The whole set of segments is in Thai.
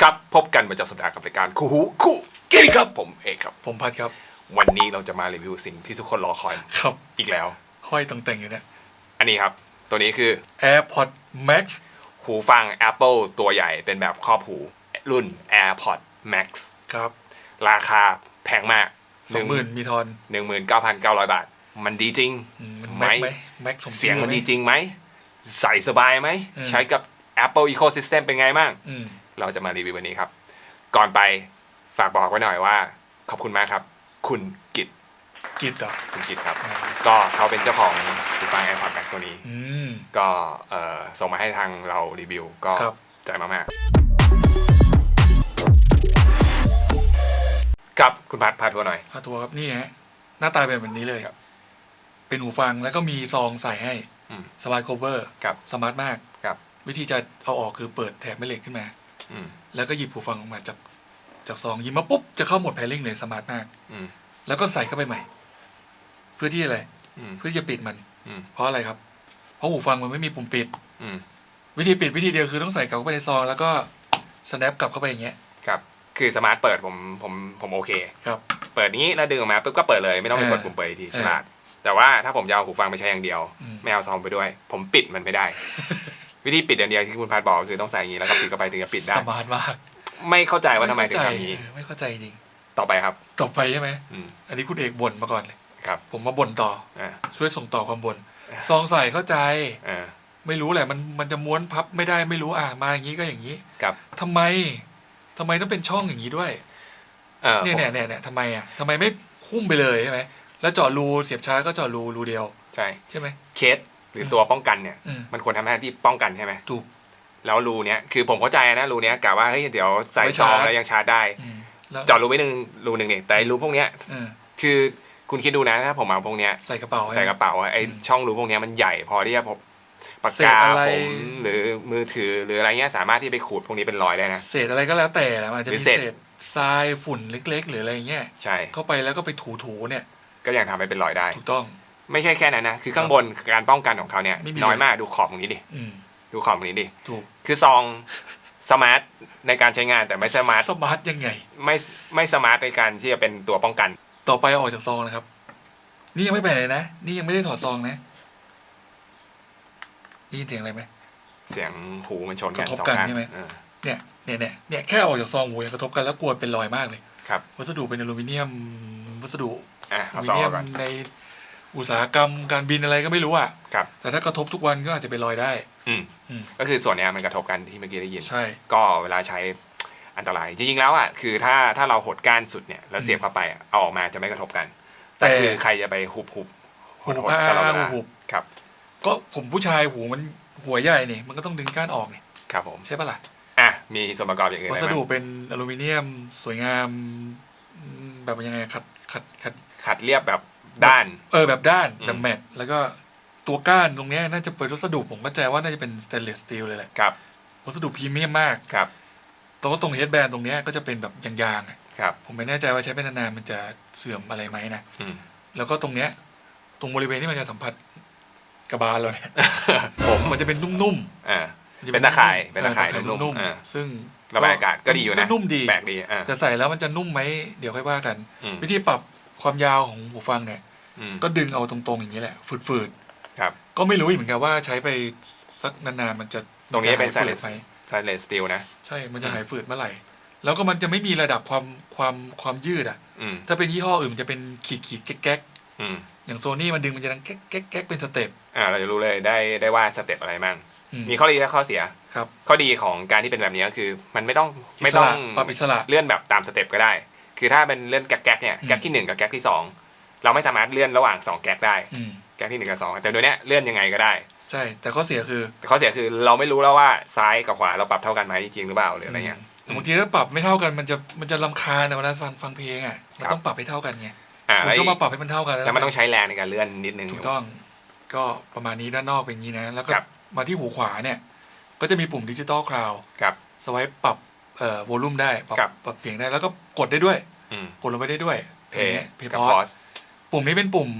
ครับ พบกันประจำสัปดาห์กับรายการคู่หูคู่กิ๊กครับผมเอกครับ ผมพัดครับ วันนี้เราจะมารีวิวสิ่งที่ทุกคนรอคอยครับ อีกแล้ว ห้อยตรงแต่งอยู่เนี่ยอันนี้ครับ ตัวนี้คือ AirPod Max หูฟัง Apple ตัวใหญ่เป็นแบบครอบหู รุ่น AirPods Max ครับ ราคาแพงมากสองหมื่นมีทอนหนึ่งหมื่นเก้าพันเก้าร้อยบาท มันดีจริงอืมมันไหมแม็กไหมแม็กสมเสียงมันชื่อไหดีจริงไหม ใส่สบายไหมอืมใช้กับ Apple Ecosystem เป็นไงบ้างอืม เราจะมารีวิววันนี้ครับ ก่อนไปฝากบอกไว้หน่อยว่า ขอบคุณมากครับ คุณกิตกิดเหรอคุณกิตครับ ก็เขาเป็นเจ้าของหูฟัง AirPods Max ตัวนี้อืมก็เอ่อส่งมาให้ทางเรารีวิว ก็ครับใจมากๆครับคุณพัดพาทัวร์หน่อยพาทัวร์ครับนี่ฮะหน้าตาเป็นแบบนี้เลยครับ เป็นหูฟังแล้วก็มีซองใส่ให้อืมสบายโคเวอร์ครับสมาร์ทมากครับวิธีจะเอาออกคือเปิดแถบแม่เหล็กขึ้นมาอืม แล้วก็หยิบหูฟังออกมาจากจากซองหยิบมาปุ๊บจะเข้าโหมดแพลิงเลยสมาร์ทมากอืมแล้วก็ใส่เข้าไปใหม่ เพื่อที่อะไรอืมเพื่อที่จะปิดมันอืมเพราะอะไรครับ เพราะหูฟังมันไม่มีปุ่มปิดอืมวิธีปิดวิธีเดียวคือต้องใส่กลับเข้าไปในซอง แล้วก็ snap กลับเข้าไปอย่างเงี้ยครับ คือสมาร์ทเปิดผมผมผมโอเค ครับ เปิดนี้แล้วดึงออกมาปุ๊บก็เปิดเลยไม่ต้องไปเออกดปุ่มเปิดอีกทีเออฉลาดแต่ว่าถ้าผมจะเอาหูฟังไปใช้อย่างเดียวอืมไม่เอาซองไปด้วย ผมปิดมันไม่ได้ วิธีปิดอย่างเดียวที่คุณพัดบอกคือต้องใส่อย่างนี้แล้วก็ปิดเข้าไปถึงจะปิดได้สมาร์ทมาก ไม่เข้าใจว่าทำไมถึงเข้าใจทำอย่างนี้เออไม่เข้าใจจริง ต่อไปครับ ต่อไปใช่ไหมอืมอันนี้คุณเอกบ่นมาก่อนเลยครับ ผมมาบ่นต่ออ่าช่วยส่งต่อความบ่นซองใส่เข้าใจอ่าไม่รู้แหละมันมันจะม้วนพับไม่ได้ไม่รู้อะมาอย่างนี้ก็อย่างนี้ครับทำไมทำไมต้องเป็นช่องอย่างนี้ด้วยเออเนี่ยผมเนี่ยเนี่ยเนี่ยทำไมอะทำไมไม่คุ้มไปเลยใช่ไหมแล้วเจาะรูเสียบชาร์จก็เจาะรูรูเดียว ใช่ใช่ไหมเคส หรือตัวป้องกันเนี่ยอืมมันควรทำหน้าที่ป้องกันใช่ไหมถูก แล้วรูเนี้ยคือผมเข้าใจนะรูเนี้ยกะว่าเฮ้ยเดี๋ยวใส่ไว้ซองชาร์จแล้วยังชาร์จได้อืมแล้วเจาะรูไว้หนึ่งรูหนึ่งเนี่ยแต่ไอ้รูพวกเนี้ยเออคือคุณคิดดูนะถ้าผมเอาพวกเนี้ยใส่กระเป๋าใส่กระเป๋าอะไอ้อืมช่องรูพวกเนี้ยมันใหญ่พอที่จะพบปากเศษกาอะไร ผมหรือมือถือหรืออะไรเงี้ยสามารถที่ไปขูดพวกนี้เป็นรอยได้นะ เศษอะไรก็แล้วแต่แหละมันอาจจะหรือมีเศษ เศษทรายฝุ่นเล็ก ๆ หรืออะไรอย่างเงี้ย ใช่ เข้าไปแล้วก็ไปถูๆเนี่ย ก็ยังทำให้เป็นรอยได้ ถูกต้อง ไม่ใช่แค่นั้นนะ คือข้างบนการป้องกันของเขาเนี่ยไม่มีน้อยเลยมากดูขอบตรงนี้ดิอืมดูขอบตรงนี้ดิถูกคือซองสมาร์ทในการใช้งานแต่ไม่สมาร์ทสมาร์ทยังไง ไม่ไม่สมาร์ทในการที่จะเป็นตัวป้องกัน ต่อไปเอาออกจากซองนะครับ นี่ยังไม่ไปไหนนะ นี่ยังไม่ได้ถอดซองนะนี่ยินเสียงอะไรไหมเสียงหูมันชนกันกระทบสองกันข้างใช่ไหมเออเนี่ยเนี่ยเนี่ยเนี่ยแค่ออกจากซองหูยังกระทบกันแล้วกลัวเป็นรอยมากเลยครับ วัสดุเป็นอลูมิเนียม วัสดุอะอเอาลูซมิองเนียมก่อนใน อุตสาหกรรมการบินอะไรก็ไม่รู้อะครับ แต่ถ้ากระทบทุกวันก็อาจจะเป็นรอยได้ อืมอืม ก็คือส่วนเนี้ยมันกระทบกันที่เมื่อกี้ได้ยิน ใช่ ก็เวลาใช้อันตราย จริงๆแล้วอะคือถ้าถ้าเราหดก้านสุดเนี่ยแล้วเสียบเข้าไปอะเอาออกมาจะไม่กระทบกัน แต่แต่ คือใครจะไปหุบหุบหูหดอ่าๆตลอดเวลาหูครับ ก็ผมผู้ชายหูมันหัวใหญ่นี่มันก็ต้องดึงก้านออกนี่ครับผม ใช่ปะล่ะอะมีส่วนประกอบอย่างอื่นวัอะไรสบ้าดุงเป็นอลูมิเนียมสวยงามอืมแบบยังไงขัดขัดขัดขัดเรียบแบบ ด้าน เออแบบด้านอืมแบบแมทแล้วก็ตัวก้านตรงเนี้ยน่าจะเป็นวัสดุผมเข้าใจว่าน่าจะเป็นสเตนเลสสตีลเลยแหละครับวัสดุพรีเมียมมากครับแต่ว่าตรงเฮดแบนตรงเนี้ยก็จะเป็นแบบยางๆอะครับ ผมไม่แน่ใจว่าใช้ไปนานๆมันจะเสื่อมอะไรไหมนะอืมแล้วก็ตรงเนี้ย ตรงบริเวณที่มันจะสัมผัสกระบาลเราเนี่ยผมมันจะเป็นนุ่มอ่าๆมัจะเป็นตะข่ายเป็นออตะข่ายตะนุ่มๆอ่าซึ่งระบายอากาศก็ดีอยู่นะนุ่มดีแปลกดีอ่าแต่ใส่แล้วมันจะนุ่มไหมเดี๋ยวค่อยว่ากันอืมวิธีปรับความยาวของหูฟังเนี่ยอืม ก็ดึงเอาตรงๆอย่างนี้แหละ ฝืดครับๆก็ไม่รู้อีกเหมือนกันว่าใช้ไปสักนานๆมันจะตรงนี้เป็นมัจะหายฝืด silent ไหมสเลสตีลนะ ใช่ มันจะอืมหายฝืดเมื่อไหร่ แล้วก็มันจะไม่มีระดับความความความยืดอะอืมถ้าเป็นยี่ห้ออื่นมันจะเป็นขีดขีดๆแก๊กแก๊กอืมๆอย่างโซนี่มันดึงมันจะดังแก๊กแก๊กแก๊กเป็นสเต็ป อ่า เราจะรู้เลยได้ได้ว่าสเต็ปอะไรมั่งอืมมีข้อดีและข้อเสีย ครับ ข้อดีของการที่เป็นแบบนี้ก็คือ มันไม่ต้องอิไม่สต้องระปรับอิสระเลื่อนแบบตามสเต็ปก็ได้ คือถ้าเป็นเลื่อนแก๊กๆเนี่ยอืมแก๊กที่หนึ่งกับแก๊กที่สอง เราไม่สามารถเลื่อนระหว่างสองแก๊กได้ อืมแก๊กที่หนึ่งกับสองแต่โดยเนี้ยเลื่อนยังไงก็ได้ ใช่ แต่ข้อเสียคือแต่ข้อเสียคือเราไม่รู้แล้วว่าซ้ายกับขวาเราปรับเท่ากันไหมจริงหรือเปล่าหรืออะไรเงี้ย แต่บางทีถ้าปรับไม่เท่ากันมันจะมันจะลำคาญนะเวลาฟังฟังเพลงอะมันครับ ต้องปรับให้เท่ากันไงอ่าคุแล้วณก็มาปรับให้มันเท่ากันแล้วมันต้องใช้แรงในการเลื่อนนิดนึง ถูกต้อง ก็ประมาณนี้ด้านนอกเป็นอย่างนี้นะ แล้วก็ครับ มาที่หูขวาเนี่ย ก็จะมีปุ่มดิจิตอลคลาวครับ สไวป์ปรับเอ่อวอลลุ่มได้ปรับครับ ปรับเสียงได้แล้วก็กดได้ด้วย อืม กดลงไปได้ด้วยเพย์เพย์กับพพออสส ปุ่มนี้เป็นปุ่ม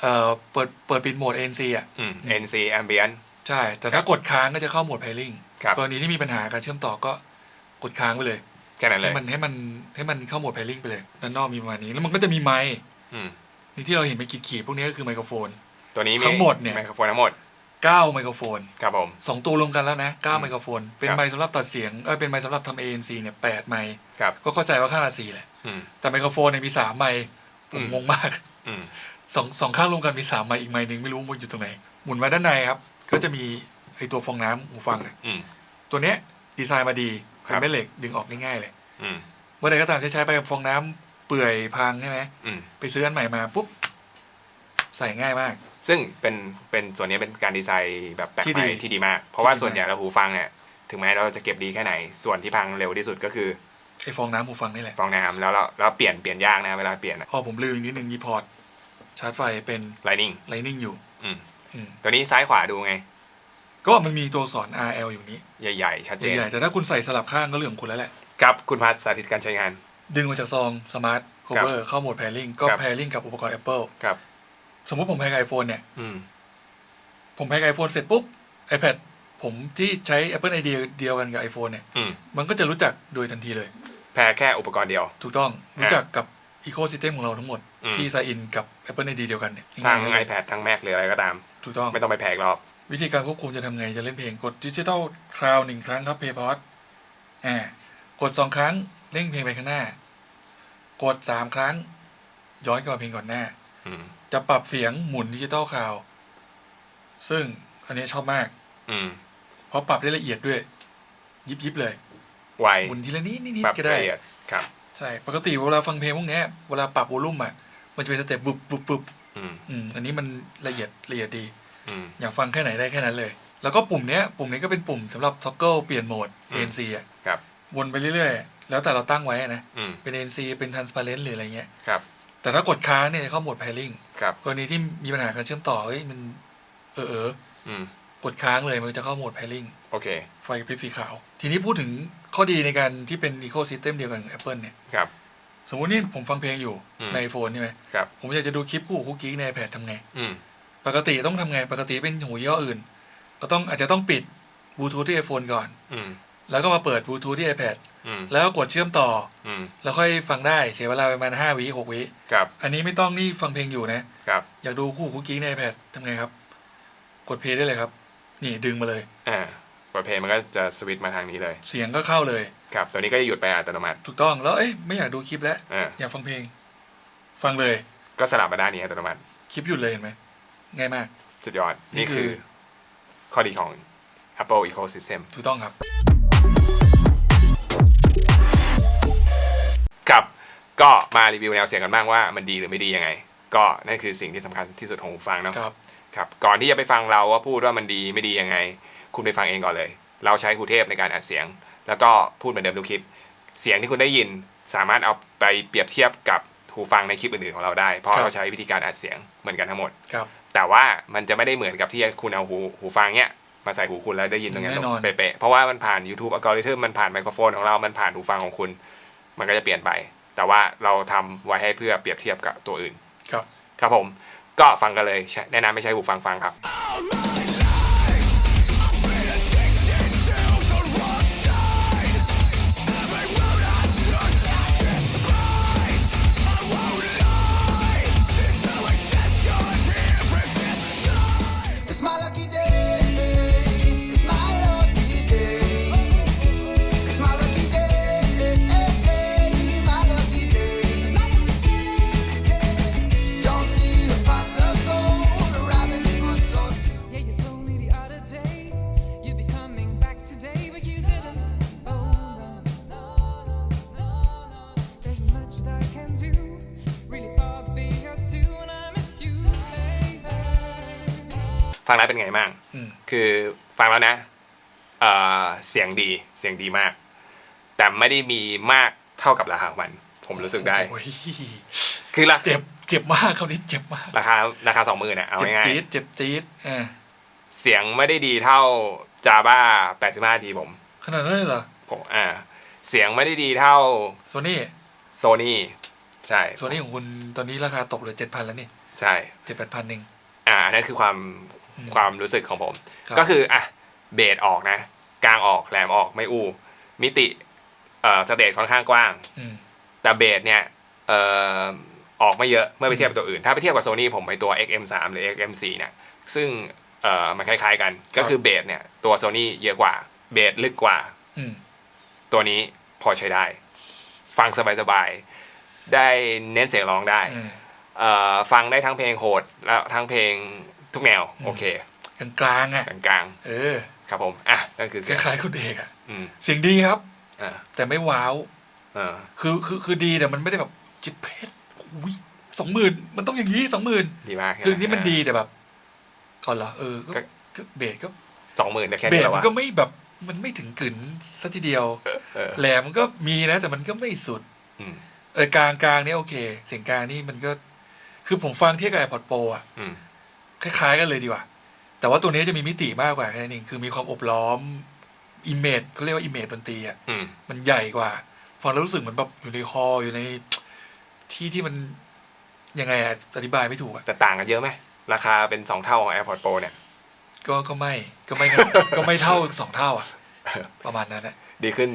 เอ่อเปิดเปิดปิดโหมด ANC อะ อืม NC ambient ใช่ แต่ถ้ากดค้างก็จะเข้าโหมด pairing ครับ กรณีที่มีปัญหาการเชื่อมต่อก็กดค้างไปเลยแค่นั้นเลให้ยมันให้มันให้มันเข้าโหมด pairing ไปเลยด้านนอกมีประมาณนี้ แล้วมันก็จะมีไมค์อืมนี่ที่เราเห็นไปขีดๆพวกนี้ก็คือไมโครโฟน ตัวนี้ทั้งหมดเนี่ย ไมโครโฟนทั้งหมด9ไมโครโฟนครับผม สองตัวรวมกันแล้วนะอืม9ไมโครโฟน เป็นครับ ไมค์สำหรับตัดเสียงเออเป็นไมค์สำหรับทำ ANC เนี่ย8ไมค์ครับก็เข้าใจว่าค่าละสี่แหละ อืมแต่ไมโครโฟนเนี่ยมีสามไมค์ ผอืมมงงมากอืมสองสองข้างรวมกันมีสามไมค์อีกไมค์หนึ่งไม่รู้มันอยู่ตรงไหน หมุนมาด้านในครับ ก็จะมีไอตัวฟองน้ำหูฟังเนี่ยอืมตัวเนี้ย ดีไซน์มาดีครัเป็นบแม่เหล็กดึงออกได้ง่ายเลยอืมเมื่อใดก็ตามที่ใช้ไปฟองน้ำเปื่อยพังใช่ไหมอืมไปซื้ออันใหม่มาปุ๊บใส่ง่ายมาก ซึ่งเป็นเป็นส่วนนี้เป็นการดีไซน์แบบแปลกที่ใหดีม่ที่ดีมาก เพราะว่าที่ดีส่วนใหญ่เราหูฟังเนี่ยถึงแม้เราจะเก็บดีแค่ไหน ส่วนที่พังเร็วที่สุดก็คือ ไอฟองน้ำหูฟังนี่แหละฟองน้ำแล้วเราแล้วเปลี่ยนเปลี่ยนยากนะเวลาเปลี่ยนพอผมลืมอีกนิดนึงยีพอร์ตชาร์จไฟเป็นไลนิ่งไลนิ่งอยู่อืมอืมตัวนี้ซ้ายขวาดูไง ก็มันมีตัวสอน RL อยู่นี้ใหญ่ๆ ชัดเจน ใหญ่ๆแต่ถ้าคุณใส่สลับข้างก็เรื่องของคุณแล้วแหละ ครับคุณพัฒน์สาธิตการใช้งาน ดึงมาจากซองสมาร์ทโคเวอร์เข้าโหมด pairing ก็ ครับ pairing กับอุปกรณ์ Apple ครับ สมมุติผมแพ็กไอโฟนเนี่ย อืม ผมแพ็กไอโฟนเสร็จปุ๊บ iPad ผมที่ใช้ Apple ID เดียวกันกับ iPhone เนี่ย อืมมันก็จะรู้จักโดยทันทีเลย แพ้แค่อุปกรณ์เดียว ถูกต้องรู้จักกับ Ecosystem ของเราทั้งหมด อืม ที่ sign in กับ Apple ID เดียวกันเนี่ยทั้ง ง่ายๆเลย iPad ทั้ง Mac หรืออะไรก็ตามถูกต้อง ไม่ต้องไปแพ้อีกรอบ วิธีการควบคุมจะทำไง จะเล่นเพลงกดดิจิตอลคลาวหนึ่งครั้งครับเพย์พอดอ่ากดสองครั้งเร่งเพลงไปข้างหน้า กดสามครั้ง ย้อนกลับมาเพลงก่อนหน้า อืม จะปรับเสียงหมุนดิจิตอลคลาวซึ่งอันนี้ชอบมาก อืมเพ ราะปรับได้ละเอียดด้วย ยิบยิบเลยไวหมุนทีละนิดนิดนิดปรับก็ได้ละเอียดครับ ใช่ปกติเวลาฟังเพลงพวกเนี้ยเวลาปรับวอลลุ่มอะมันจะเป็นสเต็ปบุบบุบบุบอืมอืมอันนี้มันละเอียดละเอียดดีอืมอยากฟังแค่ไหนได้แค่นั้นเลย แล้วก็ปุ่มเนี้ยปุ่มนี้ก็เป็นปุ่มสำหรับท็อกเกิลเปลี่ยนโหมดอืม ANC อะครับวนไปเรื่อยๆ แล้วแต่เราตั้งไว้อะนะอืมเป็น ANC เป็น transparent หรืออะไรเงี้ยครับแต่ถ้ากดค้างเนี่ยจะเข้าโหมด pairing ครับกรณีที่มีปัญหาการเชื่อมต่อเฮ้ยมันเออเอออืม กดค้างเลยมันจะเข้าโหมด pairing โอเค ไฟกระพริบสีขาว ทีนี้พูดถึงข้อดีในการที่เป็น ecosystem เดียวกันกับ Apple เนี่ยครับ สมมุตินี่ผมฟังเพลงอยู่อืม ใน iPhone ใช่ไหมครับผมอยากจะดูคลิปคู่คุกกี้ใน iPad ทำไง อืมปกติต้องทำไง ปกติเป็นหูยี่ห้ออื่น ก็ต้องอาจจะต้องปิดบลูทูธที่ iPhone ก่อน อืมแล้วก็มาเปิดบลูทูธที่ iPad อืมแล้วก็กดเชื่อมต่อ อืมแล้วค่อยฟังได้เสียเวลาประมาณห้าวิหกวิครับอันนี้ไม่ต้องนี่ฟังเพลงอยู่นะ ครับอยากดูคู่คุกกี้ใน iPad ทำไงครับ กดเพลย์ได้เลยครับ นี่ดึงมาเลย อ่าเปิดเพลงมันก็จะสวิตช์มาทางนี้เลย เสียงก็เข้าเลย ครับตัวนี้ก็จะหยุดไปอัตโนมัติ ถูกต้องแล้วเอ๊ะไม่อยากดูคลิปแล้ว อ่า อยากฟังเพลง ฟังเลย ก็สลับมาด้านนี้อัตโนมัติคลิปหยุดเลยเห็นไหมง่ายมาก สุดยอด นี่นี่คืคืออข้อดีของ Apple Ecosystem ถูกต้องครับ ครับ ก็มารีวิวแนวเสียงกันบ้างว่ามันดีหรือไม่ดียังไง ก็นั่นคือสิ่งที่สำคัญที่สุดของหูฟังเนาะ ครับ ครับก่อนที่จะไปฟังเราว่าพูดว่ามันดีไม่ดียังไง คุณไปฟังเองก่อนเลย เราใช้ครูเทพในการอัดเสียง แล้วก็พูดเหมือนเดิมทุกคลิป เสียงที่คุณได้ยินสามารถเอาไปเปรียบเทียบกับหูฟังในคลิปอื่นๆของเราได้ เพราะครับเราใช้วิธีการอัดเสียงเหมือนกันทั้งหมดครับแต่ว่ามันจะไม่ได้เหมือนกับที่คุณเอาหูหูฟังเนี้ยมาใส่หูคุณแล้วได้ยินตรงนั้นแน่นอนเป๊ะๆเพราะว่ามันผ่าน YouTube อัลกอริทึมมันผ่านไมโครโฟนของเรา มันผ่านหูฟังของคุณ มันก็จะเปลี่ยนไป แต่ว่าเราทำไว้ให้เพื่อเปรียบเทียบกับตัวอื่น ครับ ครับผม ก็ฟังกันเลยแนะนำไม่ใช้หูฟังฟังครับ ฟังแล้วเป็นไงบ้างอืมคือฟังแล้วนะเอ่อเสียงดีเสียงดีมาก แต่ไม่ได้มีมากเท่ากับราคาของมัน ผมรู้สึกได้โอ้ยคือราเจ็บเจ็บมากคราวนี้เจ็บมากราคาราคาสองหมื่นเนี่ยเอาเจ็บง่ายจี๊ดเจ็บจี๊ดอ่าๆเสียงไม่ได้ดีเท่า Java 85ทีผม ขนาดนั้นเลยเหรอผมอ่า เสียงไม่ได้ดีเท่าโซนี่ Sony ใช่โซนี่ของคุณตอนนี้ราคาตกเหลือเจ็ดพันแล้วนี่ ใช่เจ็ดแปดพันหนึ่งอ่าอันนั่นคือความอืม ความรู้สึกของผมครับก็คืออะเบสออกนะ กลางออกแหลมออกไม่อู้มิติเอ่อสเตจค่อนข้างกว้างอืมแต่เบสเนี่ยเอ่อออกไม่เยอะเมื่อไปเทียบกับตัวอื่น ถ้าไปเทียบกับโซนี่ผมไปตัว XM3 หรือ XM4 เนี่ยซึ่งเอ่อมันคล้ายๆกันก็คือเบสเนี่ย ตัวโซนี่เยอะกว่า เบสลึกกว่าอืมตัวนี้พอใช้ได้ ฟังสบายๆ ได้เน้นเสียงร้องได้อืมเอ่อฟังได้ทั้งเพลงโหดแล้วทั้งเพลง ทุกแนว โอเค กลางกลางๆอะกลางเออๆครับผม อะนั่นคือคเสียงล้ายๆคุณเอกอะอืมเสียงดีครับอ่าแต่ไม่ว้าวเออคือคือคือดีแต่มันไม่ได้แบบจิตเพชรอุ้ยสองหมื่นมันต้องอย่างนี้สองหมื่นดีมากคือนี่มันดีแต่แบบก่อนเหรอเออก็ก็ก็เบสก็สองหมื่นได้แค่เบนี้สแล้วมัวะนก็ไม่แบบมันไม่ถึงกึ๋นสัทีเดียวเออแหลมมันก็มีนะ แต่มันก็ไม่สุดอืมเออกลางกลางนี่โอเค เสียงกลางนี่มันก็ คือผมฟังเทียบกับ AirPods Pro อะอืม คล้ายๆ กันเลยดีกว่า แต่ว่าตัวนี้จะมีมิติมากกว่าแค่นั้นเองคือมีความอบล้อมอิมเมจเขาเรียกว่าอิมเมจดนตรีอะอืมมันใหญ่กว่าฟังแล้วรู้สึกเหมือนแบบอยู่ในคออยู่ในที่ที่มันยังไงอะอธิบายไม่ถูกอะแต่ต่างกันเยอะไหมราคาเป็นสองเท่าของ AirPods Pro เนี่ย ก็ก็ไม่ก็ไม่ก็ไม่เท่าสองเท่าอะประมาณนั้นนะดีขึ้น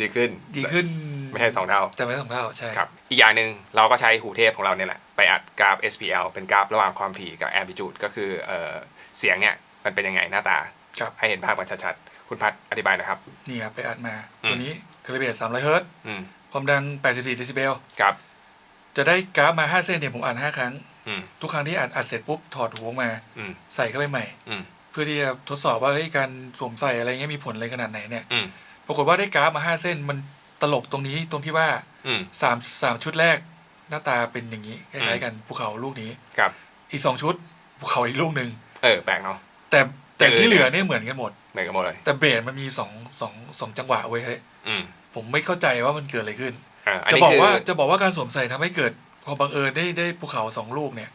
ดีขึ้น ดีขึ้นไม่ใช่สองเท่า แต่ไม่สองเท่าใช่ครับ อีกอย่างหนึ่งเราก็ใช้หูเทพของเราเนี่ยแหละ ไปอัดกราฟ SPL เป็นกราฟระหว่างความถี่กับ amplitude ก็คือเอ่อเสียงเนี่ยมันเป็นยังไงหน้าตาครับให้เห็นภาพมันชัดๆ คุณพัดอธิบายหนะครับ นี่ครับ ไปอัดมาอืมตัวนี้คาลิเบต300เฮิร์ตซ์อืมความดัง84เดซิเบลครับจะได้กราฟมา5เส้นเนี่ยผมอ่าน5ครั้งอืมทุกครั้งที่อัดอัดเสร็จปุ๊บถอดหูออกมาอืมใส่เข้าไปใหม่อืมเพื่อที่จะทดสอบว่าเฮ้ยการสวมใส่อะไรเงี้ยมีผลอะไรขนาดไหนเนี่ยอืมปรากฏว่าได้กราฟมา5เส้นมันตลกตรงนี้ตรงที่ว่าอืมสามสามชุดแรก หน้าตาเป็นอย่างนี้คล้ายๆกันภูเขาลูกนี้ครับ อีกสองชุดภูเขาอีกลูกหนึ่งเออแปลกเนาะแต่แต่เออที่เหลือเนี่ยเหมือนกันหมดเหมือนกันหมดเลยแต่เบสมันมีสองสองสองจังหวะเว้ยเฮ้ยอืมผมไม่เข้าใจว่ามันเกิดอะไรขึ้นอ่าอันจะนี้บอกคือว่าจะบอกว่าการสวมใส่ทำให้เกิดความบังเอิญได้ได้ภูเขาสองลูกเนี่ย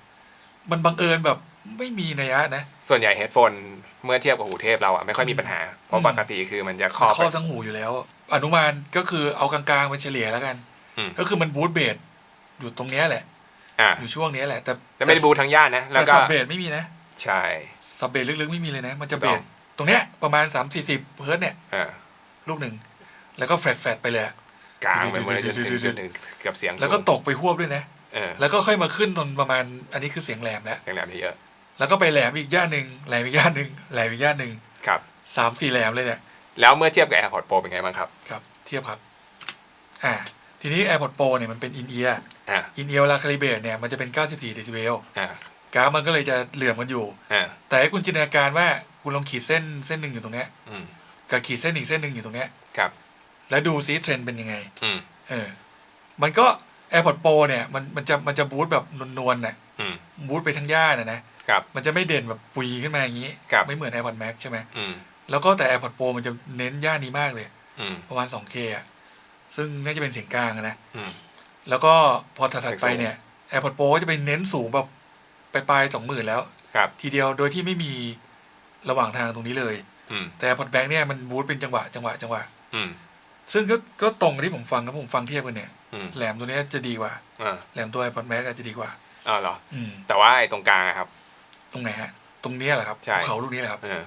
มันบังเอิญแบบไม่มีนัยยะนะ ส่วนใหญ่เฮดโฟนเมื่อเทียบกับหูเทพเราอะไม่ค่อยมีปัญหา เพอืราะมปกติคือมันจะครอบครอบทั้งหูอยู่แล้ว อนุมานก็คือเอากลางๆไปเฉลี่ยแล้วกันอืมก็คือมันบูทเบส อยู่ตรงเนี้ยแหละ อ่าอยู่ช่วงเนี้ยแหละ แต่แต่ไม่ได้บูททั้งย่านนะ แล้วแต่ก็ซับเบสไม่มีนะใช่ซับเบสลึกๆไม่มีเลยนะ มันจะถูกเบต้องสตรงเนี้ยประมาณ3 4 0เฮิร์ตซ์เนี่ย อ่าลูกหนึ่ง แล้วก็แฟลตๆไปเลยอะ กลางไปหมดเลยจนถึงจนถึงเกือบเสียงแล้วก็สูงตกไปหวบด้วยนะ เออแล้วก็ค่อยมาขึ้นตอนประมาณ อันนี้คือเสียงแหลมแล้ว เสียงแหลมเยอะแล้วก็ไปแหลมอีกย่านหนึ่งแหลมอีกย่านหนึ่งแหลมอีกย่านหนึ่งครับ สามสี่แหลมเลยเนี่ยแล้วเมื่อเทียบกับ AirPods Pro เป็นไงบ้างครับ ครับ เทียบครับ อ่า ทีนี้ AirPods Pro เนี่ยมันเป็นอินเอียร์ อ่าอินเอียร์เวลาคาลิเบตเนี่ยมันจะเป็น 94 เดซิเบลอ่ากราฟมันก็เลยจะเหลื่อมกันอยู่อ่าแต่ให้คุณจินตนาการว่าคุณลองขีดเส้นเส้นหนึ่งอยู่ตรงเนี้ยอืมกับขีดเส้นอีกเส้นหนึ่งอยู่ตรงเนี้ยครับ แล้วดูซิเทรนด์เป็นยังไงอืมเออ มันก็ AirPods Pro เนี่ยมันมันจะมันจะบูตแบบนวลๆน่ะอืมบูตไปทั้งย่าน่ะนะครับมันจะไม่ด่นแบบปุยขึ้นมาอย่างนี้ครับไม่เหมือน AirPods Max ใช่ไหมอืมแล้วก็แต่ AirPods Pro มันจะเน้นย่านนี้มากเลยอืมประมาณ 2K อะซึ่งน่าจะเป็นเสียงกลางอะนะอืม แล้วก็พอถัดเสียงๆไปสูงเนี่ย AirPods Pro ก็จะไปเน้นสูงแบบไปปลายสองหมื่นแล้วครับทีเดียวโดยที่ไม่มีระหว่างทางตรงนี้เลยอืมแต่ AirPods Max เนี่ยมันบูตเป็นจังหวะจังหวะจังหวะอืมซึ่งก็ก็ตรงกับที่ผมฟังนะผมฟังเทียบกันเนี่ยอืมแหลมตัวเนี้ยจะดีกว่าอ่าแหลมตัว AirPods Max อาจจะดีกว่าอ่าเหรออืมแต่ว่าไอ้ตรงกลางอะครับ ตรงไหนฮะ ตรงเนี้ยแหละครับใช่ภูเขาลูกนี้แหละครับเออ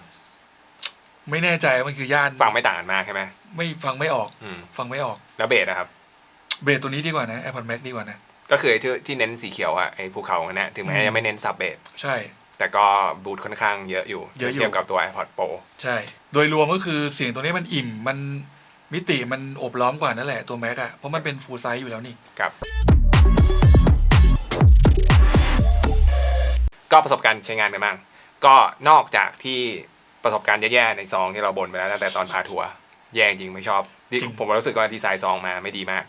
ไม่แน่ใจว่ามันคือย่านฟังไม่ต่างกันมากใช่ไหมไม่ฟังไม่ออกอืมฟังไม่ออกแล้วเบสนะครับ เบสตัวนี้ดีกว่านะ AirPods Max ดีกว่านะ ก็คือไอ้ที่ที่เน้นสีเขียวอะไอ้ภูเขาอันเนี้ยถึงแม้อืมยังไม่เน้นซับเบสใช่ แต่ก็บูทค่อนข้างเยอะอยู่เยอะอยู่ ทียบกับตัว AirPods Pro ใช่ โดยรวมก็คือเสียงตัวนี้มันอิ่มมันมิติมันโอบล้อมกว่านั่นแหละตัวแม็กอะเพราะมันเป็นฟูลไซส์อยู่แล้วนี่ ครับ ก็ประสบการณ์ใช้งานไปบ้าง ก็นอกจากที่ประสบการณ์แย่ๆในซองที่เราบ่นไปแล้วตั้งแต่ตอนพาทัวร์แย่จริงไม่ชอบที่จริง ผมรู้สึกว่าดีไซน์ซองมาไม่ดีมาก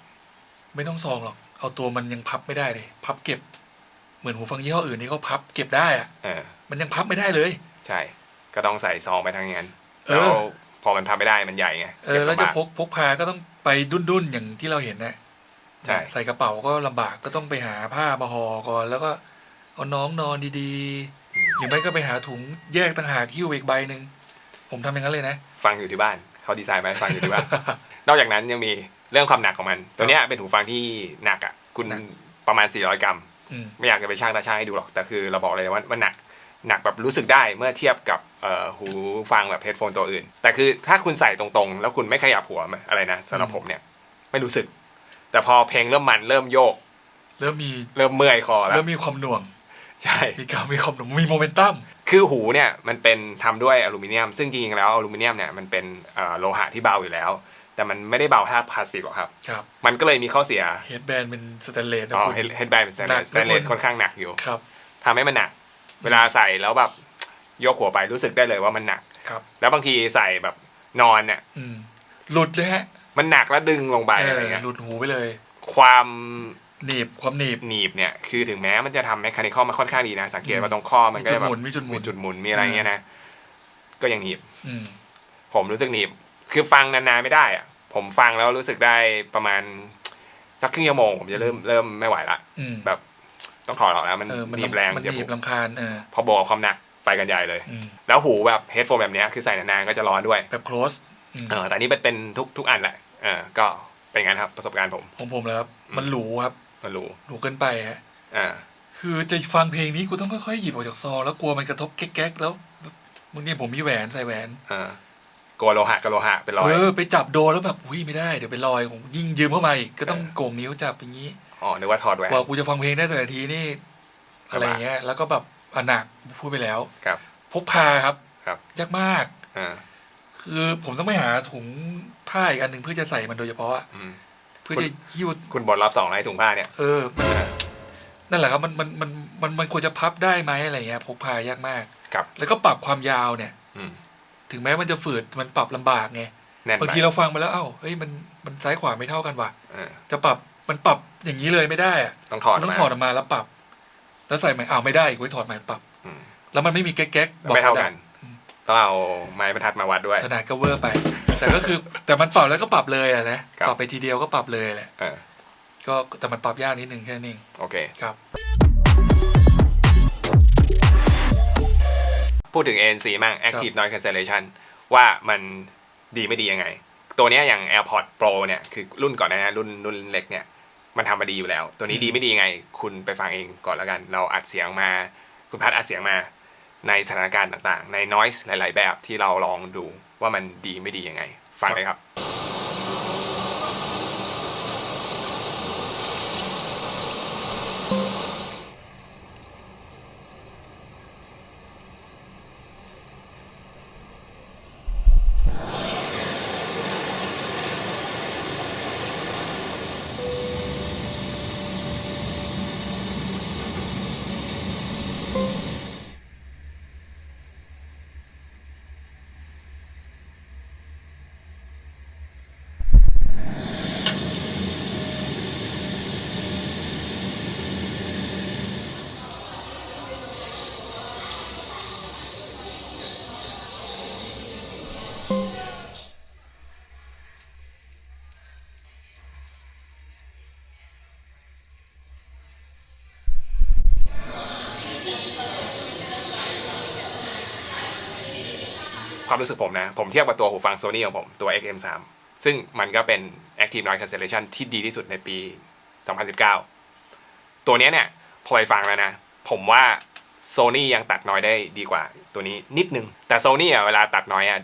ไม่ต้องซองหรอก เอาตัวมันยังพับไม่ได้เลย พับเก็บ เหมือนหูฟังยี่ห้ออื่นที่เขาพับเก็บได้อะเออ มันยังพับไม่ได้เลย ใช่ ก็ต้องใส่ซองไปทั้งนั้นเอแล้วอพอมันทำไม่ได้มันใหญ่ไงเออแล้วจะเก็บลำบาก พกพกพาก็ต้องไปดุนดุนๆอย่างที่เราเห็นนะใช่ ใส่กระเป๋าก็ลำบากก็ต้องไปหาผ้ามาห่อก่อน แล้วก็เอาน้องนอนดีๆหรือไม่ก็ไปหาถุงแยกต่างหากหิ้วอีกใบหนึ่งผมทำอย่างนั้นเลยนะ ฟังอยู่ที่บ้านเขาดีไซน์มาให้ฟังอยู่ที่บ้าน นอกจากนั้นยังมี เรื่องความหนักของมัน ตัวเนี้ยเป็นหูฟังที่หนักอะคุณหนักประมาณ 400 กรัมอืมไม่อยากจะไปช่างตาช่างให้ดูหรอก แต่คือเราบอกเลยว่ามันหนักหนักแบบรู้สึกได้เมื่อเทียบกับเอ่อหูฟังแบบเฮดโฟนตัวอื่น แต่คือถ้าคุณใส่ตรงๆ แล้วคุณไม่ขยับหัวมันอะไรนะสำหรับผมเนี่ย ไม่รู้สึก แต่พอเพลงเริ่มมันเริ่มโยก เริ่มมีเริ่มเมื่อยคอแล้วเริ่มมีความหน่วง ใช่มีการมีความหน่วงมีโมเมนตัมคือหูเนี่ยมันเป็นทำด้วยอลูมิเนียม ซึ่งจริงๆแล้วอลูมิเนียมเนี่ยมันเป็นเอ่อโลหะที่เบาอยู่แล้ว แต่มันไม่ได้เบาเท่าพลาสติกหรอกครับ ครับ มันก็เลยมีข้อเสียเฮดแบนเป็นสแตนเลสนะอ๋อคุณเฮดแบนเป็นสแตนหนัเลกสสแตนเลสทุกคนค่อนข้างหนักอยู่ครับทำให้มันหนัก เวลาใส่แล้วแบบโยกหัวไปรู้สึกได้เลยว่ามันหนัก ครับ แล้วบางทีใส่แบบนอนเนี่ยอืมหลุดเลยฮะมันหนักแล้วดึงลงไปเออะไรอเงี้ยหลุดหูไปเลย ความหนีบความหนีบ หนีบเนี่ยคือถึงแม้มันจะทำแมคคานิคอลมาค่อนข้างดีนะ สังเกตว่าตรงข้อมันมีก็จุดจะแบหบมุนมีจุดหมุมีนจุดหมุนมีอะไรเงี้ยนะ ก็ยังหนีบ อืม ผมรู้สึกหนีบ คือฟังนานๆไม่ได้อะผมฟังแล้วรู้สึกได้ประมาณสักครึ่งชั่วโมงผมจะเริ่มเริ่มไม่ไหวละอืมแบบต้องถอดออกแล้วมันเออมันหนีบแรงมันจะหนีบลำคาญเออพอบอกความหนักไปกันใหญ่เลยอืมแล้วหูแบบเฮดโฟนแบบเนี้ยคือใส่นานๆก็จะร้อนด้วยแบบ close อืมเออแต่นี่เป็นเป็นทุกทุกอันแหละเออก็เป็นงั้นครับประสบการณ์ผมของผมแล้วครับอืมมันหรูครับมันรู้หรูเกินไปฮะอ่าคือจะฟังเพลงนี้กูต้องค่อยๆหยิบออกจากซองแล้วกลัวมันกระทบแก๊กๆแล้วมึงเนี่ยผมมีแหวนใส่แหวนอ่า โกลัวโลหะกับโลหะเป็นรอยเออไปจับโดนแล้วแบบอุ้ยไม่ได้เดี๋ยวเป็นรอยผมยิ่งยืมเข้ามาอีกก็ต้องโกงนิ้วจับอย่างนี้อ๋อนึกว่าถอดแหวนกว่ากูจะฟังเพลงได้แต่ละทีนี่อะไรอย่างเงี้ย แล้วก็แบบอะหนักพูดไปแล้วครับ พกพาครับครับยากมากอ่าคือผมต้องไปหาถุงผ้าอีกอันหนึ่งเพื่อจะใส่มันโดยเฉพาะอะอืมเพื่อจะยิ้วคุณบอลรอบสองในถุงผ้าเนี่ยเออมันนั่นแหละครับมันมันมันมันมันควรจะพับได้ไหมอะไรเงี้ยพกพายากมากครับ แล้วก็ปรับความยาวเนี่ยอืม ถึงแม้มันจะฝืดมันปรับลำบากไงแน่นบางไปทีเราฟังไปแล้วเอ้าเฮ้ยมันมันซ้ายขวาไม่เท่ากันว่ะเออจะปรับมันปรับอย่างนี้เลยไม่ได้อะต้องถอดมันต้องมาถอดออกมาแล้วปรับ แล้วใส่ใหม่อ้าวไม่ได้อีกไว้ยถอดใหม่ปรับอืมแล้วมันไม่มีแก๊กๆบอกไม่เท่ากันอืมต้องเอาไม้บรรทัดมาวัดด้วยขนาดก็เวอร์ไป แต่ก็คือ แต่มันปรับแล้วก็ปรับเลยอะนะครับปรับไปทีเดียวก็ปรับเลยแหละเออก็แต่มันปรับยากนิดนึงแค่นั้นเองโอเคครับ พูดถึง ANC มั่ง Active Noise Cancellation ว่ามันดีไม่ดียังไง ตัวเนี้ยอย่าง AirPods Pro เนี่ยคือรุ่นก่อนหนานะรุ่นรุ่นเล็กเนี่ยมันทำมาดีอยู่แล้ว ตัวนี้ดีไม่ดียังไง คุณไปฟังเองก่อนแล้วกัน เราอัดเสียงมา คุณพัดอัดเสียงมาในสถานการณ์ต่างๆ ใน noise หลาย ๆ แบบที่เราลองดูว่ามันดีไม่ดียังไง ฟังเลยครับ ความรู้สึกผมนะ ผมเทียบกับตัวหูฟัง Sony ของผมตัว XM3 ซึ่งมันก็เป็น Active Noise Cancellation ที่ดีที่สุดในปี 2019 ตัวเนี้ยเนี่ยพอไปฟังแล้วนะ ผมว่า Sony ยังตัดน้อยได้ดีกว่าตัวนี้นิดนึง แต่ Sony อะเวลาตัดน้อยอะ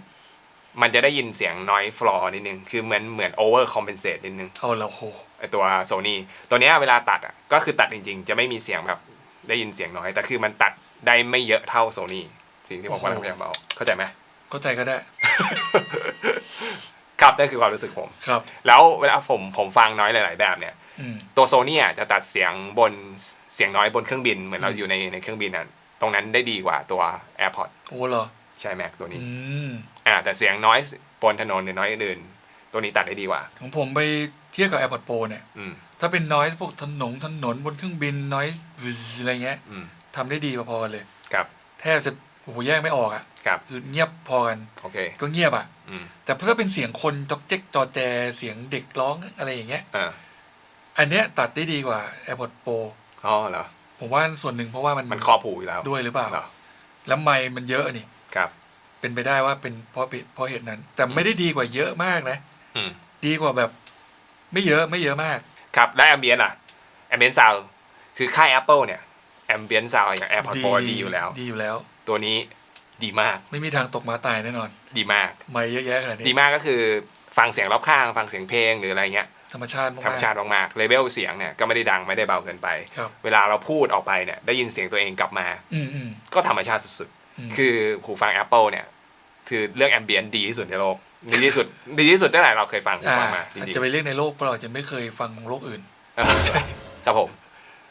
มันจะได้ยินเสียงน้อยฟลอร์นิดนึง คือเหมือนเหมือน over compensate นิดนึงเอาละโหไอตัว Sony ตัวเนี้ยเวลาตัดอะก็คือตัดจริง ๆ จะไม่มีเสียงแบบได้ยินเสียงน้อย แต่คือมันตัดได้ไม่เยอะเท่า Sony สิ่งที่ผมกำลังพยายามบอกเข้าใจไหม เข้าใจก็ได้ ครับนั่นคือความรู้สึกผม ครับ แล้วเวลาผมผมฟังน้อยหลาย ๆ แบบเนี่ยอืมตัวโซนี่อะจะตัดเสียงบนเสียงน้อยบนเครื่องบินเหมือนเราอืมอยู่ในในเครื่องบินอะตรงนั้นได้ดีกว่าตัว AirPods โอ้เหรอใช่แม็กตัวนี้อืมอ่า แต่เสียงน้อยบนถนนหรือน้อยอื่นๆตัวนี้ตัดได้ดีกว่า ของผมไปเทียบกับ AirPods Pro เนี่ยอืมถ้าเป็น noise พวกถนนถนนบนเครื่องบิน noise อะไรเงี้ยอืมทำได้ดีพอๆกันเลย ครับ แทบจะ โอ้โหแยกไม่ออกอะครับคือเงียบพอกันโอเคก็เงียบอะอืมแต่ถ้าเป็นเสียงคนจอกเจ๊กจอแจเสียงเด็กร้องอะไรอย่างเงี้ยอ่าอันเนี้ยตัดได้ดีกว่า AirPods Pro อ๋อเหรอผมว่าส่วนหนึ่งเพราะว่ามันมันครอบหูอยู่แล้วด้วยหรือเปล่าเหรอแล้วไมค์มันเยอะนี่ครับ เป็นไปได้ว่าเป็นเพราะเพราะเหตุนั้น แต่ไม่ได้ดีกว่าเยอะมากนะอืมดีกว่าแบบ ไม่เยอะไม่เยอะมาก ครับได้ ambient อะ ambient sound คือค่าย Apple เนี่ย ambient sound อย่าง AirPods ดี Pro ดีอยู่แล้ว ดีอยู่แล้ว ตัวนี้ดีมาก ไม่มีทางตกมาตายแน่นอน ดีมาก ไม่เยอะแยะขนาดนี้ดีมากก็คือฟังเสียงรอบข้าง ฟังเสียงเพลงหรืออะไรเงี้ยธรรมชาติมากๆธรรมชาติมากๆเลเวลเสียงเนี่ยก็ไม่ได้ดังไม่ได้เบาเกินไปครับเวลาเราพูดออกไปเนี่ยได้ยินเสียงตัวเองกลับมาอืมอืมก็ธรรมชาติสุดอืมๆคือหูฟัง Apple เนี่ยคือเรื่องแอมเบียนดีที่สุดในโลกดีที่สุดดีที่สุดตั้งแต่เราเคยฟังหูอ่าฟังมาจอาจริงจะไปเรียกในโลกเพราะเราจะไม่เคยฟังของโลกอื่นๆเออครับผม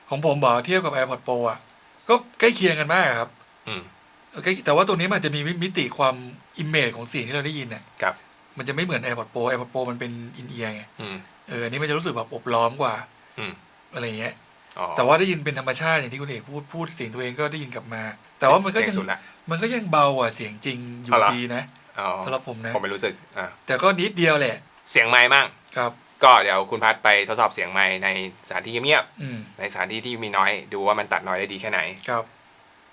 ของผมบอกเทียบกับ AirPods Pro อะก็ใกล้เคียงกันมากครับ อืมใกล้แต่ว่าตัวนี้มันจะมีมิติความอิมเมจของเสียงที่เราได้ยินเนี่ยครับ มันจะไม่เหมือน AirPods Pro AirPods Pro มันเป็นอินเอียร์ไงอืมเอออันนี้มันจะรู้สึกแบบอบล้อมกว่าอืมอะไรอย่างเงี้ยอ๋อแต่ว่าได้ยินเป็นธรรมชาติอย่างที่คุณเอกพูดพูดเสียงตัวเองก็ได้ยินกลับมา แต่ว่ามันก็ยังเจ๋งสุดละมันก็ยังเบากว่าเสียงจริงอยู่เอาเหรอดีนะอ๋อสำหรับผมนะผมไม่รู้สึกอ่าแต่ก็นิดเดียวแหละ เสียงไม้มั่งครับ ก็เดี๋ยวคุณพัดไปทดสอบเสียงไม้ในสถานที่เงียบอืมๆในสถานที่ที่มีน้อยดูว่ามันตัดน้อยได้ดีแค่ไหนครับ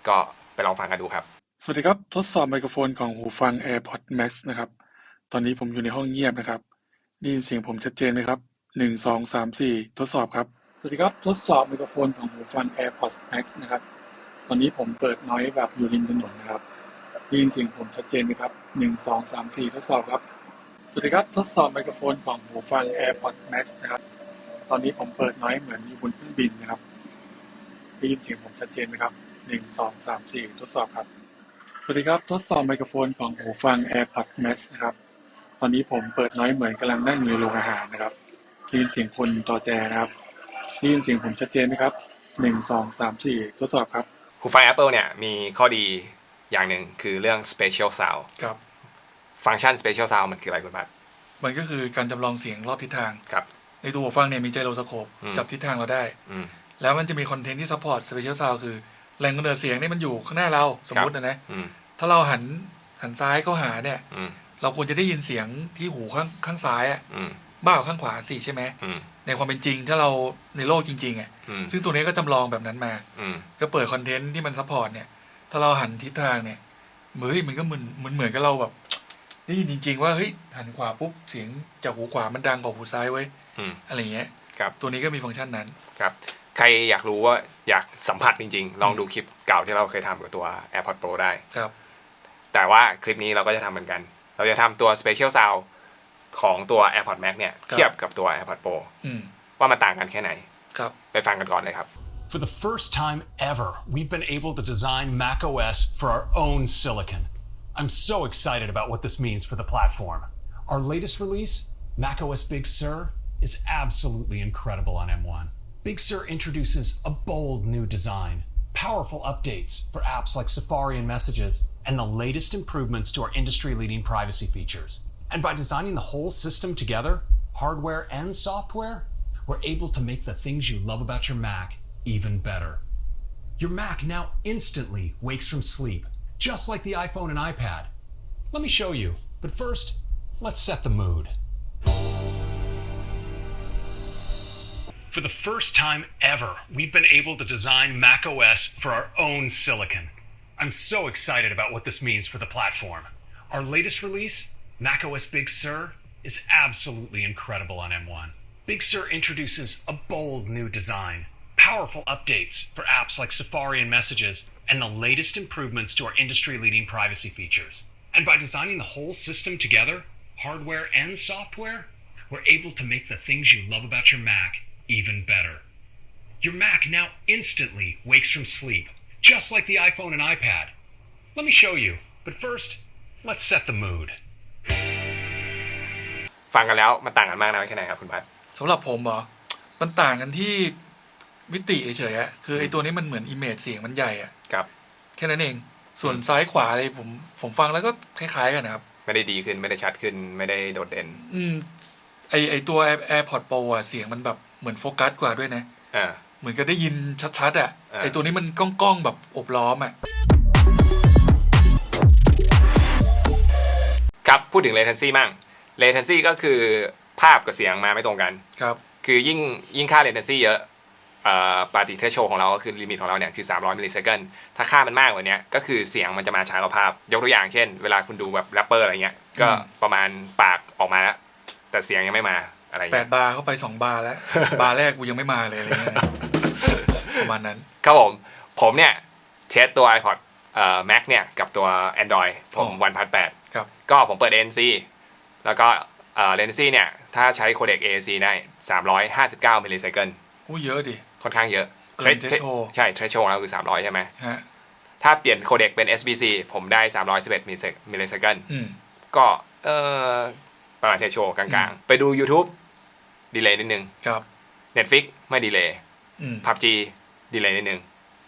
ก็ ไปลองฟังกันดูครับ สวัสดีครับ ทดสอบไมโครโฟนของหูฟัง AirPods Max นะครับ ตอนนี้ผมอยู่ในห้องเงียบนะครับได้ยินเสียงผมชัดเจนไหมครับหนึ่งสองสามสี่ทดสอบครับ สวัสดีครับ ทดสอบไมโครโฟนของหูฟัง AirPods Max นะครับ ตอนนี้ผมเปิดน้อยแบบอยู่ริมถนนนะครับได้ยินเสียงผมชัดเจนไหมครับหนึ่งสองสามสี่ทดสอบครับ สวัสดีครับ ทดสอบไมโครโฟนของหูฟัง AirPods Max นะครับ ตอนนี้ผมเปิดน้อยเหมือนอยู่บนเครื่องบินนะครับได้ยินเสียงผมชัดเจนไหมครับ หนึ่งสองสามสี่ทดสอบครับ สวัสดีครับ ทดสอบไมโครโฟนของหูฟัง AirPods Max นะครับ ตอนนี้ผมเปิดน้อยเหมือนกำลังนั่งอยู่ในโรงอาหารนะครับได้ยินเสียงคนต่อแจนะครับได้ยินเสียงผมชัดเจนไหมครับหนึ่งสองสามสี่ทดสอบครับหูฟัง Apple เนี่ยมีข้อดีอย่างหนึ่งคือเรื่อง Spatial Sound ครับ ฟังก์ชัน Spatial Sound มันคืออะไรคุณพัดมันก็คือการจำลองเสียงรอบทิศทางครับ ในตัวหูฟังเนี่ยมีไจโรสโคปอืมจับทิศทางเราได้อืมแล้วมันจะมีคอนเทนต์ที่ซัพพอร์ต Spatial Sound คือ แหล่งกำเนิดเสียงเนี่ยมันอยู่ข้างหน้าเราสมมตินะนะอืมถ้าเราหันหันซ้ายเข้าหาเนี่ยอืมเราควรจะได้ยินเสียงที่หูข้างข้างซ้ายอะอืมบ้ากว่าข้างขวาสิใช่ไหมอืมในความเป็นจริงถ้าเราในโลกจริง ๆอะอืมซึ่งตัวนี้ก็จำลองแบบนั้นมาอืมก็เปิดคอนเทนต์ที่มันซัพพอร์ตเนี่ย ถ้าเราหันทิศทางเนี่ยเหมือนมันก็เหมือนเหมือนเหมือนกับเราแบบได้ยินจริง ๆ ว่าเฮ้ยหันขวาปุ๊บเสียงจากหูขวามันดังกว่าหูซ้ายเว้ยอืมอะไรเงี้ยครับตัวนี้ก็มีฟังก์ชันนั้นครับ ใครอยากรู้ว่า อยากสัมผัสจริง ๆ ลองดูคลิปเก่าที่เราเคยทำกับตัว AirPods Pro ได้ ครับ แต่ว่าคลิปนี้เราก็จะทำเหมือนกัน เราจะทำตัว Spatial Sound ของตัว AirPods Max เนี่ยครับเทียบกับตัว AirPods Pro อืมว่ามันต่างกันแค่ไหน ครับ ไปฟังกันก่อนเลยครับ For the first time ever, we've been able to design macOS for our own silicon. I'm so excited about what this means for the platform. Our latest release, macOS Big Sur, is absolutely incredible on M1. Big Sur introduces a bold new design, powerful updates for apps like Safari and Messages, and the latest improvements to our industry leading privacy features. And by designing the whole system together, hardware and software, we're able to make the things you love about your Mac even better. Your Mac now instantly wakes from sleep, just like the iPhone and iPad. Let me show you, but first, let's set the mood. For the first time ever, we've been able to design macOS for our own silicon. I'm so excited about what this means for the platform. Our latest release, macOS Big Sur, is absolutely incredible on M1. Big Sur introduces a bold new design, powerful updates for apps like Safari and Messages, and the latest improvements to our industry leading privacy features. And by designing the whole system together, hardware and software, we're able to make the things you love about your Mac even better. Your Mac now instantly wakes from sleep, just like the iPhone and iPad. Let me show you, but first, let's set the mood. ฟังกันแล้วมันต่างกันมากน้อยแค่ไหนครับคุณพัดสำหรับผมเหรอ มันต่างกันที่มิติเฉยๆอะคือไอตัวนี้มันเหมือนอิมเมจเสียงมันใหญ่อะครับแค่นั้นเอง ส่วนซ้ายขวาเลยผมผมฟังแล้วก็คล้ายๆกันนะครับ ไม่ได้ดีขึ้นไม่ได้ชัดขึ้นไม่ได้โดดเด่น อืม ไอไอตัว Air- AirPods Pro อะเสียงมันแบบ เหมือนโฟกัสกว่าด้วยนะอ่า เหมือนกับได้ยินชัดๆอะอ่า ไอตัวนี้มันก้องๆแบบอบล้อมอะครับ พูดถึง latency มั่ง latency ก็คือภาพกับเสียงมาไม่ตรงกัน ครับ คือยิ่งยิ่งค่า latency เยอะเอ่อปาฏิเทโชของเราก็คือลิมิตของเราเนี่ยคือ 300มิลลิเซคันถ้าค่ามันมากกว่านี้ก็คือเสียงมันจะมาช้ากว่าภาพ ยกตัวอย่างเช่น เวลาคุณดูแบบแรปเปอร์อะไรเงี้ย ก็ประมาณปากออกมาแล้ว แต่เสียงยังไม่มา อะไรแปเงี้ดยบาร์เข้าไปสองบาร์แล้ว บาร์แรกกูยังไม่มาเลยอะไรเงี้ยนะประมาณนั้น ครับผม ผมเนี่ยเทสตัว iPod เอ่อ Mac เนี่ยกับตัว Android ผมอ๋อวันพันแปดครับ ก็ผมเปิด ANC แล้วก็เอ่อ latency เนี่ยถ้าใช้โคเด็ก AAC ได้359มิลลิเซคันอู้เยอะดิ ค่อนข้างเยอะ เกิน threshold ใช่ threshold เราคือ 300 ใช่ไหม ฮะ ถ้าเปลี่ยนโคเด็กเป็น SBC ผมได้ 311มิลลิเซคันอืม ก็เออประมาณ threshold กลางๆ ไปดู YouTube ดีเลย์นิดนึงครับ Netflix ไม่ดีเลย์อืม PUBG ดีเลย์นิดนึง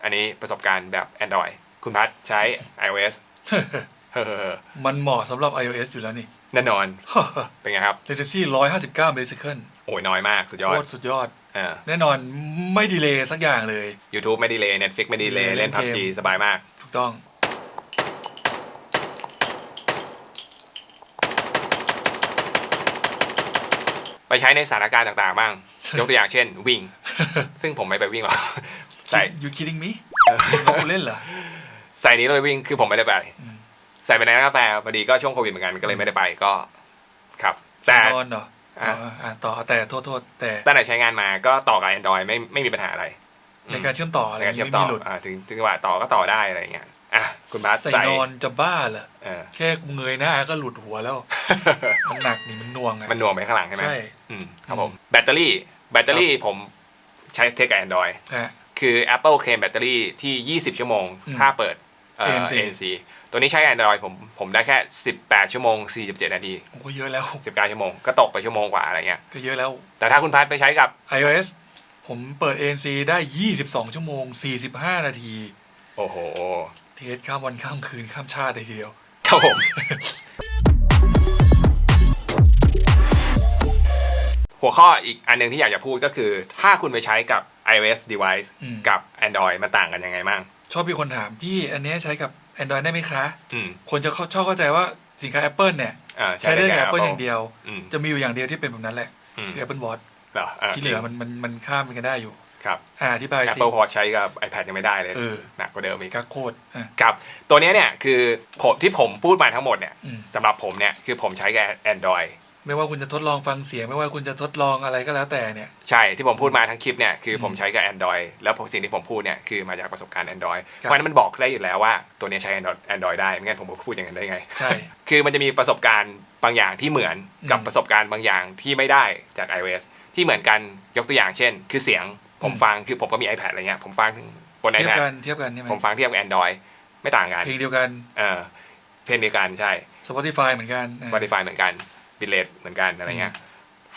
อันนี้ประสบการณ์แบบ Android คุณพัทใช้ iOS เฮ้อมันเหมาะสำหรับ iOS อยู่แล้วนี่ แน่นอน เป็นไงครับ latency 159มิลลิเซคันโอ้ยน้อยมาก สุดยอโคดตรสุดยอดเออแน่นอนไม่ดีเลย์สักอย่างเลย YouTube ไม่ดีเลย์ Netflix ไม่ดีเลย์เล่เล่นนเกม PUBG สบายมาก ถูกต้อง ไปใช้ในสถานการณ์ต่างๆบ้าง ยกตัวอย่างเช่น วิ่ง ซึ่งผมไม่ไปวิ่งหรอกใส่ you kidding me เออน้องกูเล่นเหรอ ใส่นี้เลยวิ่งคือผมไม่ได้ไปอืมใส่ไปในร้านกาแฟพอดีก็ช่วงโควิดเหมือนกันก็เลยไม่ได้ไปก็ ครับ แต่นอนเหรออ๋ออ่าต่อแต่โทษโทษแต่ตั้งแต่ใช้งานมาก็ต่อกับ Android ไม่ไม่มีปัญหาอะไรในการเชื่อมต่ออะไรในการเชื่อมไม่ต่อมีหลุดอ่าถึงถึงจังหวะต่อก็ต่อได้อะไรอย่างเงี้ย อะคุณบาสใส่ใส่นอนจะบ้าเหรอเออแค่เงยหน้าก็หลุดหัวแล้ว มันหนักนี่มันหน่วงไง มันหน่วงไปข้างหลังใช่ไหมใช่อืมครับผม แบตเตอรี่ แบตเตอรี่ผมใช้เทคกับ Android ฮะ คือ Apple เคลมแบตเตอรี่ที่ 20 ชั่วโมง อืมถ้าเปิดเอ่อ ANC ANC ตัวนี้ใช้ Android ผมผมได้แค่ 18 ชั่วโมง 47 นาที โอ้ก็เยอะแล้ว 19 ชั่วโมง ก็ตกไปชั่วโมงกว่าอะไรเงี้ย ก็เยอะแล้ว แต่ถ้าคุณพัดไปใช้กับ iOS ผมเปิด ANC ได้ 22 ชั่วโมง 45 นาที โอ้โห เทสข้ามวันข้ามคืนข้ามชาติเลยทีเดียว ครับผม หัวข้ออีกอันหนึงที่อยากจะพูดก็คือ ถ้าคุณไปใช้กับ iOS device อืม กับ Android มันต่างกันยังไงบ้าง ชอบมีคนถาม พี่อันเนี้ยใช้กับ Android ได้ไหมคะ อืมคนจะเข้าชอบเข้าใจว่าสินค้า Apple เนี่ย อ่าใช้ได้แค่กับ Apple อย่างเดียว อืม จะมีอยู่อย่างเดียวที่เป็นแบบนั้นแหละ อืม คือ Apple Watch เหรออ่าที่เหลือมันมันมันข้ามกันได้อยู่ ครับอ่าอธิบายสิ Apple Watch ใช้กับ iPad ยังไม่ได้เลยเออหนักกว่าเดิมอีกกักโคตรอะครับ ตัวเนี้ยเนี่ยคือผมที่ผมพูดมาทั้งหมดเนี่ยอืมสำหรับผมเนี่ยคือผมใช้กับ Android ไม่ว่าคุณจะทดลองฟังเสียง ไม่ว่าคุณจะทดลองอะไรก็แล้วแต่เนี่ย ใช่ที่ผมพูดมาทั้งคลิปเนี่ยคือผมอืมใช้กับ Android แล้วผมสิ่งที่ผมพูดเนี่ยคือมาจากประสบการณ์ Android ครับเพราะฉะนั้นมันบอกได้อยู่แล้วว่าตัวเนี้ยใช้ Android Android ได้ไม่งั้นผมพูดอย่างนั้นได้ไงใช่คือมันจะมีประสบการณ์บางอย่างที่เหมือนกับอืมประสบการณ์บางอย่างที่ไม่ได้จาก iOS ที่เหมือนกันยกตัวอย่างเช่น คือเสียง ผมอืมฟังคือผมก็มี iPad อะไรเงี้ยผมฟังบนเทียบ iPad กันเทียบกันใช่ไหมผมฟังเทียบกับ Android ไม่ต่างกันเพลงเดียวกัน เออเพลงเดียวกันใช่ Spotify เหมือนกันอะ Spotify เหมือนกันบิเลตเหมือนกันอะไรเงี้ย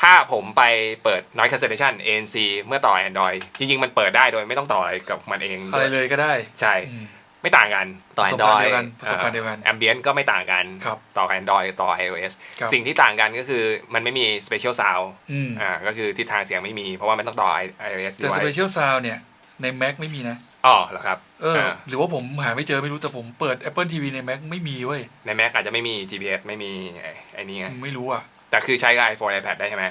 ถ้าผมไปเปิด noise cancellation ANC เมื่อต่อ Android จริง ๆ มันเปิดได้โดยไม่ต้องต่ออะไรกับมันเองอะไรเลยก็ได้ ใช่ อืม ไม่ต่างกัน ต่อ ประสบการณ์ Android เดียวกันประสบการณ์เดียวกันแอมเบียนก็ไม่ต่างกัน ครับต่อกับ Android ต่อ iOS ครับ สิ่งที่ต่างกันก็คือมันไม่มี special sound อืมอ่าก็คือทิศทางเสียงไม่มี เพราะว่ามันต้องต่อ iOS แต่ ด้วย Special Sound เนี่ย ใน Mac ไม่มีนะ อ๋อเหรอครับเอออ่าหรือว่าผมหาไม่เจอไม่รู้แต่ผมเปิด Apple TV ใน Mac ไม่มีเว้ยใน Mac อาจจะไม่มี GPS ไม่มีไอ้ไอ้นี่ไงไม่รู้อะ แต่คือใช้กับ iPhone iPad ได้ใช่ไหม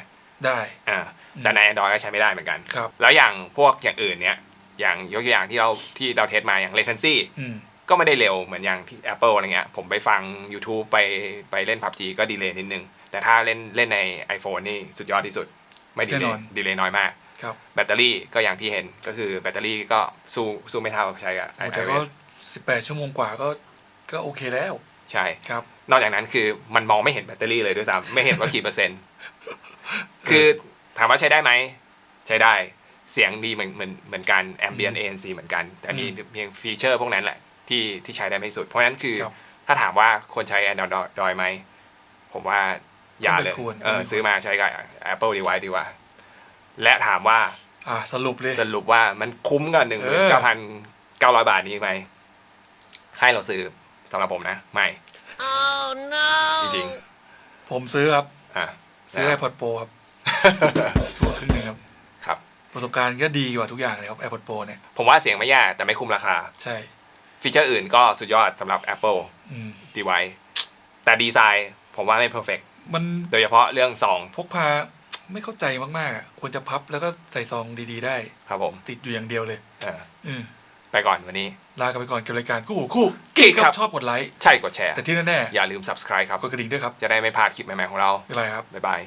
ได้ อ่าแต่ใน Android ก็ใช้ไม่ได้เหมือนกัน ครับ แล้วอย่างพวกอย่างอื่นเนี้ย อย่างยกตัวอย่างที่เราที่เราเทสมาอย่าง latency อืมก็ไม่ได้เร็วเหมือนอย่างที่ Apple อะไรเงี้ย ผมไปฟัง YouTube ไปไปเล่น PUBG ก็ดีเลย์นิดนึง แต่ถ้าเล่นเล่นใน iPhone นี่สุดยอดที่สุด ไม่ดีเลแน่นอนย์ดีเลย์น้อยมากครับแบตเตอรี่ก็อย่างที่เห็นก็คือแบตเตอรี่ก็สู้สู้ไม่เท่ากับใช้กับโอ้แต่ก็ iOS 18ชั่วโมงกว่าก็ก็โอเคแล้ว ใช่ครับ นอกจากนั้นคือมันมองไม่เห็นแบตเตอรี่เลยด้วยซ้ำไม่เห็นว่ากี่เปอร์เซ็นต์ คือถามว่าใช้ได้ไหม ใช้ได้ เสียงดีเหมือนเหมือนเหมือนกันแอมเบียน ANC เหมือนกัน แต่มีเพียงฟีเจอร์พวกนั้นแหละที่ที่ใช้ได้ไม่สุด เพราะฉะนั้นคือครับถ้าถามว่าควรใช้ Android ไหม ผมว่าอย่าเลยก็ไม่ควรเออก็ไม่ควรซื้อมาใช้กับ Apple device ดีกว่า และถามว่าอ่าสรุปเลยสรุปว่ามันคุ้มกับหนึ่งหมื่นเก้าพันเก้าร้อยบาทนี้ไหม ให้เราซื้อสำหรับผมนะ ไม่ Oh no! จริงผมซื้อครับๆอะซื้อนะครับ AirPods Pro ครับถูกครึ่งหนึ่งครับครับ ประสบการณ์ก็ดีกว่าทุกอย่างเลยครับ AirPods Pro เนี่ย ผมว่าเสียงไม่แย่แต่ไม่คุ้มราคา ใช่ ฟีเจอร์อื่นก็สุดยอดสำหรับ Apple อืม device แต่ดีไซน์ผมว่าไม่ perfect มันโดยเฉพาะเรื่องซองพกพาไม่เข้าใจมากๆอะควรจะพับแล้วก็ใส่ซองดีๆได้ ครับผมติดอยู่อย่างเดียวเลย เอออืมไปก่อนวันนี้ ลากันไปก่อนกับรายการคู่หูคู่กิ๊กครับ ชอบกดไลค์ ใช่กดแชร์ แต่ที่แน่อย่าลืม subscribe ครับ ๆกดกระดิ่งด้วยครับ จะได้ไม่พลาดคลิปใหม่ๆของเรา ไม่เป็นไรครับ บ๊ายบาย